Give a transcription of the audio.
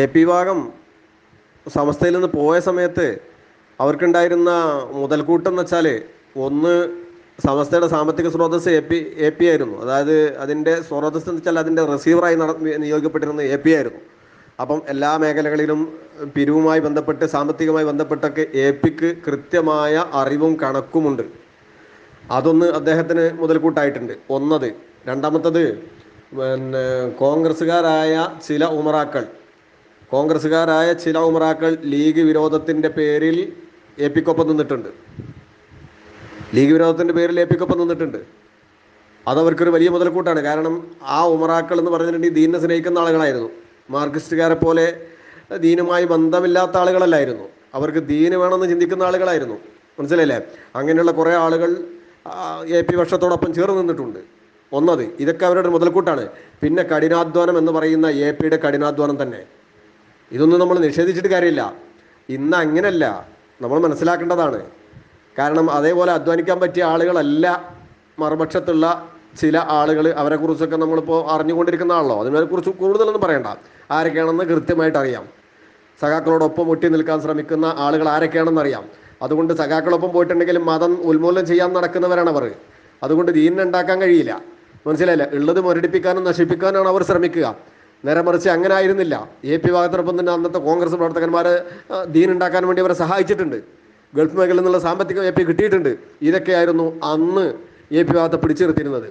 A P ഭാഗം സമസ്തയിൽ നിന്ന് പോയ സമയത്ത് അവർക്കുണ്ടായിരുന്ന മുതൽക്കൂട്ടെന്ന് വെച്ചാൽ ഒന്ന് സമസ്തയുടെ സാമ്പത്തിക സ്രോതസ് എ പി എ പി ആയിരുന്നു. അതായത് അതിന്റെ സ്രോതസ് എന്ന് വെച്ചാൽ അതിന്റെ റിസീവറായി നട നിയോഗിക്കപ്പെട്ടിരുന്ന എ പി ആയിരുന്നു. അപ്പം എല്ലാ മേഖലകളിലും പിരിവുമായി ബന്ധപ്പെട്ട് സാമ്പത്തികമായി ബന്ധപ്പെട്ടൊക്കെ എ പിക്ക് കൃത്യമായ അറിവും കണക്കുമുണ്ട്. അതൊന്ന് അദ്ദേഹത്തിന് മുതൽക്കൂട്ടായിട്ടുണ്ട്. ഒന്നത്. രണ്ടാമത്തത് പിന്നെ കോൺഗ്രസ്സുകാരായ ചില ഉമറാക്കൾ. കോൺഗ്രസ്സുകാരായ ചില ഉമറാക്കൾ ലീഗ് വിരോധത്തിന്റെ പേരിൽ എ പിക്കൊപ്പം നിന്നിട്ടുണ്ട്. ലീഗ് വിരോധത്തിന്റെ പേരിൽ എ പിക്കൊപ്പം നിന്നിട്ടുണ്ട് അതവർക്കൊരു വലിയ മുതൽക്കൂട്ടാണ്. കാരണം ആ ഉമറാക്കൾ എന്ന് പറഞ്ഞിട്ടുണ്ടെങ്കിൽ ദീനിനെ സ്നേഹിക്കുന്ന ആളുകളായിരുന്നു. മാർക്സിസ്റ്റുകാരെ പോലെ ദീനുമായി ബന്ധമില്ലാത്ത ആളുകളല്ലായിരുന്നു. അവർക്ക് ദീന് വേണമെന്ന് ചിന്തിക്കുന്ന ആളുകളായിരുന്നു. മനസ്സിലായില്ലേ? അങ്ങനെയുള്ള കുറേ ആളുകൾ എ പി വർഷത്തോടൊപ്പം ചേർന്ന് നിന്നിട്ടുണ്ട്. ഒന്നത് ഇതൊക്കെ അവരുടെ മുതൽക്കൂട്ടാണ്. പിന്നെ കഠിനാധ്വാനം എന്ന് പറയുന്ന എ പിയുടെ കഠിനാധ്വാനം തന്നെ. ഇതൊന്നും നമ്മൾ നിഷേധിച്ചിട്ട് കാര്യമില്ല. ഇന്ന് അങ്ങനല്ല. നമ്മൾ മനസ്സിലാക്കേണ്ടതാണ്. കാരണം അതേപോലെ അധ്വാനിക്കാൻ പറ്റിയ ആളുകളല്ല മറുപക്ഷത്തുള്ള ചില ആളുകൾ അവരെക്കുറിച്ചൊക്കെ നമ്മളിപ്പോൾ അറിഞ്ഞുകൊണ്ടിരിക്കുന്ന ആളല്ലോ അതിനെക്കുറിച്ച് കൂടുതലൊന്നും പറയണ്ട. ആരൊക്കെയാണെന്ന് കൃത്യമായിട്ട് അറിയാം. സഖാക്കളോടൊപ്പം ഒട്ടി നിൽക്കാൻ ശ്രമിക്കുന്ന ആളുകൾ ആരൊക്കെയാണെന്ന് അറിയാം. അതുകൊണ്ട് സഖാക്കളൊപ്പം പോയിട്ടുണ്ടെങ്കിൽ മതം ഉന്മൂലനം ചെയ്യാൻ നടക്കുന്നവരാണ് അവർ. അതുകൊണ്ട് ദീനിനെ ഉണ്ടാക്കാൻ കഴിയില്ല. മനസ്സിലായില്ല? ഉള്ളത് മുരടിപ്പിക്കാനും നശിപ്പിക്കാനാണ് അവർ ശ്രമിക്കുക. നേരെ മറിച്ച് അങ്ങനെ ആയിരുന്നില്ല. എ പി ഭാഗത്തിനൊപ്പം തന്നെ അന്നത്തെ കോൺഗ്രസ് പ്രവർത്തകന്മാർ ദീൻ ഉണ്ടാക്കാൻ വേണ്ടി അവരെ സഹായിച്ചിട്ടുണ്ട്. ഗൾഫ് മേഖലയിൽ നിന്നുള്ള സാമ്പത്തികം എ പി കിട്ടിയിട്ടുണ്ട്. ഇതൊക്കെയായിരുന്നു അന്ന് എ പി ഭാഗത്തെ പിടിച്ചു നിർത്തിയിരുന്നത്